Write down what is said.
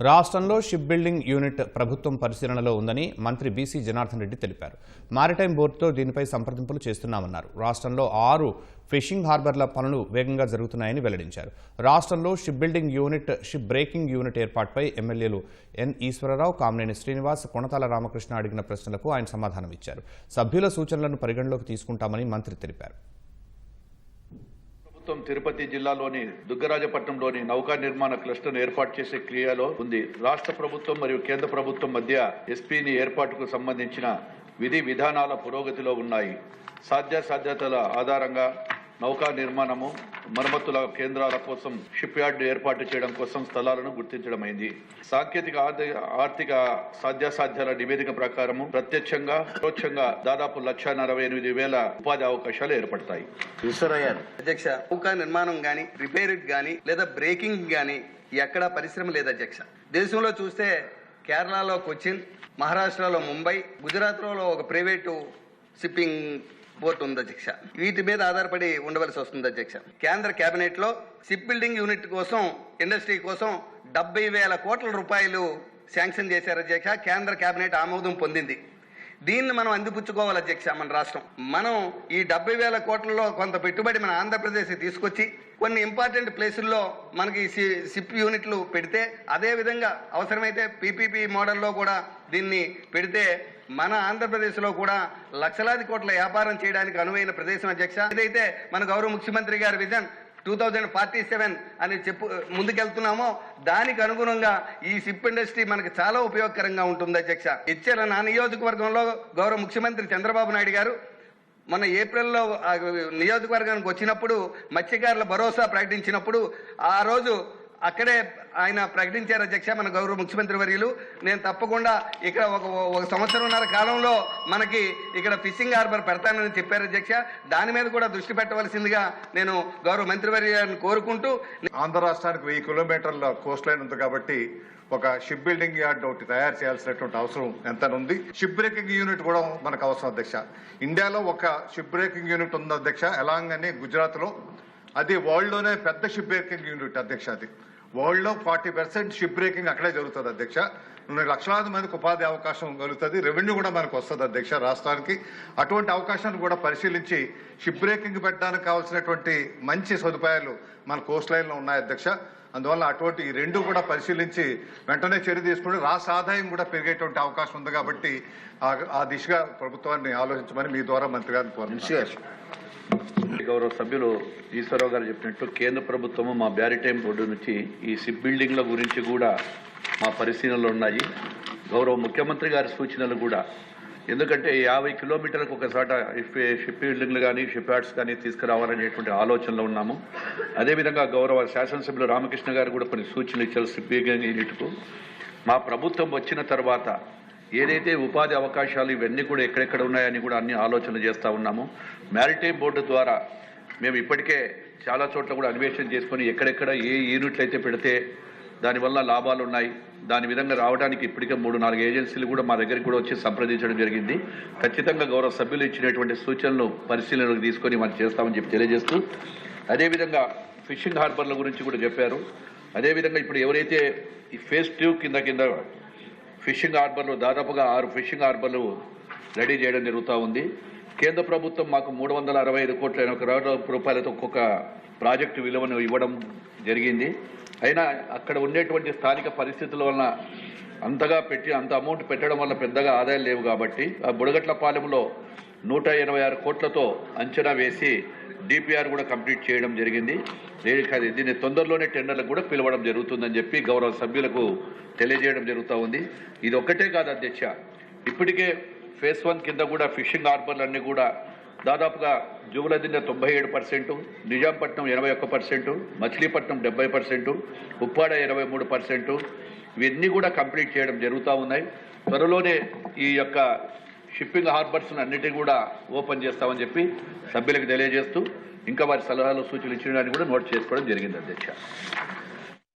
రాష్ట్రంలో ship building unit ప్రభుత్వం పరిశీలనలో ఉందని మంత్రి బీసీ జనార్దన్ రెడ్డి తెలిపారు. మారిటైమ్ బోర్డుతో దీనిపై సంప్రదింపులు చేస్తున్నామన్నారు. రాష్ట్రంలో ఆరు ఫిషింగ్ హార్బర్ల పనులు వేగంగా జరుగుతున్నాయని వెల్లడించారు. రాష్ట్రంలో ship building unit ship breaking unit ఏర్పాటుపై ఎమ్మెల్యేలు ఎన్ ఈశ్వరరావు కామినేని శ్రీనివాస్ కొణతాల రామకృష్ణ అడిగిన ప్రశ్నలకు ఆయన సమాధానం ఇచ్చారు సభ్యుల సూచనలను పరిగణలోకి తీసుకుంటామని మంత్రి తెలిపారు. ప్రభుత్వం తిరుపతి జిల్లాలోని దుగ్గరాజపట్నంలోని నౌకా నిర్మాణ క్లస్టర్ను ఏర్పాటు చేసే క్రియలో ఉంది. రాష్ట్ర ప్రభుత్వం మరియు కేంద్ర ప్రభుత్వం మధ్య ఎస్పీని ఏర్పాటుకు సంబంధించిన విధి విధానాల పురోగతిలో ఉన్నాయి. సాధ్యాసాధ్యతల ఆధారంగా నౌకా నిర్మాణము మరమ్మతుల కేంద్రాల కోసం షిప్ యార్డ్ ఏర్పాటు చేయడం కోసం స్థలాలను గుర్తించడమైంది. సాంకేతిక ఆర్థిక ఆర్థిక సాధ్యాసాధ్యాల నివేదిక ప్రకారము ప్రత్యక్షంగా పరోక్షంగా దాదాపు లక్ష నలభై ఎనిమిది వేల ఉపాధి అవకాశాలు ఏర్పడతాయి. అధ్యక్ష నౌకా నిర్మాణం గాని రిపేర్ గాని లేదా బ్రేకింగ్ గాని ఎక్కడా పరిశ్రమ లేదు అధ్యక్ష. దేశంలో చూస్తే కేరళలో కొచ్చిన్ మహారాష్ట్రలో ముంబై గుజరాత్లో ఒక ప్రైవేటు షిప్పింగ్ పోర్ట్ ఉంది అధ్యక్ష. వీటి మీద ఆధారపడి ఉండవలసి వస్తుంది అధ్యక్ష. కేంద్ర కేబినెట్లో షిప్ బిల్డింగ్ యూనిట్ కోసం ఇండస్ట్రీ కోసం డెబ్బై వేల కోట్ల రూపాయలు శాంక్షన్ చేశారు అధ్యక్ష. కేంద్ర కేబినెట్ ఆమోదం పొందింది. దీన్ని మనం అందిపుచ్చుకోవాలి అధ్యక్ష మన రాష్ట్రం. మనం ఈ డెబ్బై వేల కోట్లలో కొంత పెట్టుబడి మన ఆంధ్రప్రదేశ్ తీసుకొచ్చి కొన్ని ఇంపార్టెంట్ ప్లేసుల్లో మనకి సి- సిప్ యూనిట్లు పెడితే అదే విధంగా అవసరమైతే పీపీపీ మోడల్లో కూడా దీన్ని పెడితే మన ఆంధ్రప్రదేశ్లో కూడా లక్షలాది కోట్ల వ్యాపారం చేయడానికి అనువైన ప్రదేశం అధ్యక్ష. ఏదైతే మన గౌరవ ముఖ్యమంత్రి గారి vision two thousand forty seven అని చెప్పు ముందుకెళ్తున్నామో దానికి అనుగుణంగా ఈ షిప్ ఇండస్ట్రీ మనకు చాలా ఉపయోగకరంగా ఉంటుంది అధ్యక్ష. ఇచ్చారు నా నియోజకవర్గంలో గౌరవ ముఖ్యమంత్రి చంద్రబాబు నాయుడు గారు మన ఏప్రిల్లో నియోజకవర్గానికి వచ్చినప్పుడు మత్స్యకారుల భరోసా ప్రకటించినప్పుడు ఆ రోజు అక్కడే ఆయన ప్రకటించారు అధ్యక్ష మన గౌరవ ముఖ్యమంత్రి వర్యులు. నేను తప్పకుండా ఇక్కడ ఒక ఒక సంవత్సరంన్నర కాలంలో మనకి ఇక్కడ ఫిషింగ్ హార్బర్ పెడతానని చెప్పారు అధ్యక్ష. దాని మీద కూడా దృష్టి పెట్టవలసిందిగా నేను గౌరవ మంత్రివర్య కోరుకుంటూ ఆంధ్ర రాష్ట్రానికి వెయ్యి కిలోమీటర్ల కోస్ట్ లైన్ ఉంది కాబట్టి ఒక షిప్ బిల్డింగ్ యార్డ్ ఒకటి తయారు చేయాల్సినటువంటి అవసరం ఎంత ఉంది షిప్ బ్రేకింగ్ యూనిట్ కూడా మనకు అవసరం అధ్యక్ష. ఇండియాలో ఒక షిప్ బ్రేకింగ్ యూనిట్ ఉంది అధ్యక్ష ఎలాగని గుజరాత్లో అది వరల్డ్లోనే పెద్ద షిప్ బ్రేకింగ్ యూనిట్ అధ్యక్ష అది. వరల్డ్లో ఫార్టీ పర్సెంట్ షిప్ బ్రేకింగ్ అక్కడే జరుగుతుంది అధ్యక్ష. లక్షలాది మందికి ఉపాధి అవకాశం కలుగుతుంది. రెవెన్యూ కూడా మనకు వస్తుంది అధ్యక్ష రాష్ట్రానికి. అటువంటి అవకాశాన్ని కూడా పరిశీలించి షిప్ బ్రేకింగ్ పెట్టడానికి కావాల్సినటువంటి మంచి సదుపాయాలు మన కోస్ట్ లైన్లో ఉన్నాయి అధ్యక్ష. అందువల్ల అటువంటి ఈ రెండు కూడా పరిశీలించి వెంటనే చర్య తీసుకుంటే రాష్ట్ర ఆదాయం కూడా పెరిగేటువంటి అవకాశం ఉంది కాబట్టి ఆ- ఆ దిశగా ప్రభుత్వాన్ని ఆలోచించమని మీ ద్వారా మంత్రి గారిని కోరుతున్నాను గౌరవ సభ్యులు ఈశ్వరరావు గారు చెప్పినట్టు కేంద్ర ప్రభుత్వము మా బ్యారిటైమ్ బోర్డు నుంచి ఈ షిప్ బిల్డింగ్ల గురించి కూడా మా పరిశీలనలు ఉన్నాయి. గౌరవ ముఖ్యమంత్రి గారి సూచనలు కూడా. ఎందుకంటే యాభై కిలోమీటర్లకు ఒకసాట షిప్ బిల్డింగ్లు కానీ షిప్ యార్డ్స్ కానీ తీసుకురావాలనేటువంటి ఆలోచనలో ఉన్నాము. అదేవిధంగా గౌరవ శాసనసభ్యులు రామకృష్ణ గారు కూడా కొన్ని సూచనలు ఇచ్చారు షిప్ బిల్డింగ్ యూనిట్కు. మా ప్రభుత్వం వచ్చిన తర్వాత ఏదైతే ఉపాధి అవకాశాలు ఇవన్నీ కూడా ఎక్కడెక్కడ ఉన్నాయని కూడా అన్ని ఆలోచనలు చేస్తూ ఉన్నాము. మ్యారిటైమ్ బోర్డు ద్వారా మేము ఇప్పటికే చాలా చోట్ల కూడా అన్వేషణ చేసుకొని ఎక్కడెక్కడ ఏ యూనిట్లు అయితే పెడితే దానివల్ల లాభాలు ఉన్నాయి దాని విధంగా రావడానికి ఇప్పటికే మూడు నాలుగు ఏజెన్సీలు కూడా మా దగ్గరికి కూడా వచ్చి సంప్రదించడం జరిగింది. ఖచ్చితంగా గౌరవ సభ్యులు ఇచ్చినటువంటి సూచనలు పరిశీలనలోకి తీసుకొని మనం చేస్తామని చెప్పి తెలియజేస్తూ అదేవిధంగా ఫిషింగ్ హార్బర్ల గురించి కూడా చెప్పారు. అదేవిధంగా ఇప్పుడు ఎవరైతే ఈ ఫేస్ టూ కింద కింద ఫిషింగ్ హార్బర్లు దాదాపుగా ఆరు ఫిషింగ్ హార్బర్లు రెడీ చేయడం జరుగుతూ ఉంది. కేంద్ర ప్రభుత్వం మాకు మూడు వందల అరవై ఐదు కోట్ల ఎనభై రూపాయలతో ఒక్కొక్క ప్రాజెక్టు విలువను ఇవ్వడం జరిగింది. అయినా అక్కడ ఉండేటువంటి స్థానిక పరిస్థితుల వలన అంతగా పెట్టి అంత అమౌంట్ పెట్టడం వల్ల పెద్దగా ఆదాయం లేవు కాబట్టి ఆ బుడగట్ల పాలెంలో నూట ఎనభై ఆరు కోట్లతో అంచనా వేసి డిపిఆర్ కూడా కంప్లీట్ చేయడం జరిగింది. దీన్ని తొందరలోనే టెండర్లకు కూడా పిలవడం జరుగుతుందని చెప్పి గౌరవ సభ్యులకు తెలియజేయడం జరుగుతూ ఉంది. ఇది ఒక్కటే కాదు అధ్యక్ష ఇప్పటికే ఫేస్ వన్ కింద కూడా ఫిషింగ్ హార్బర్లన్నీ కూడా దాదాపుగా జుగులదిన్న తొంభై ఏడు పర్సెంటు నిజాంపట్నం ఎనభై ఒక్క పర్సెంటు మచిలీపట్నం డెబ్బై పర్సెంటు ఉప్పాడ ఇరవై మూడు పర్సెంటు ఇవన్నీ కూడా కంప్లీట్ చేయడం జరుగుతూ ఉన్నాయి. త్వరలోనే ఈ యొక్క షిప్పింగ్ హార్బర్స్ అన్నిటి కూడా ఓపెన్ చేస్తామని చెప్పి సభ్యులకు తెలియజేస్తూ ఇంకా వారి సలహాలు సూచనలు ఇచ్చడానికి కూడా నోట్ చేసుకోవడం జరిగింది అధ్యక్ష.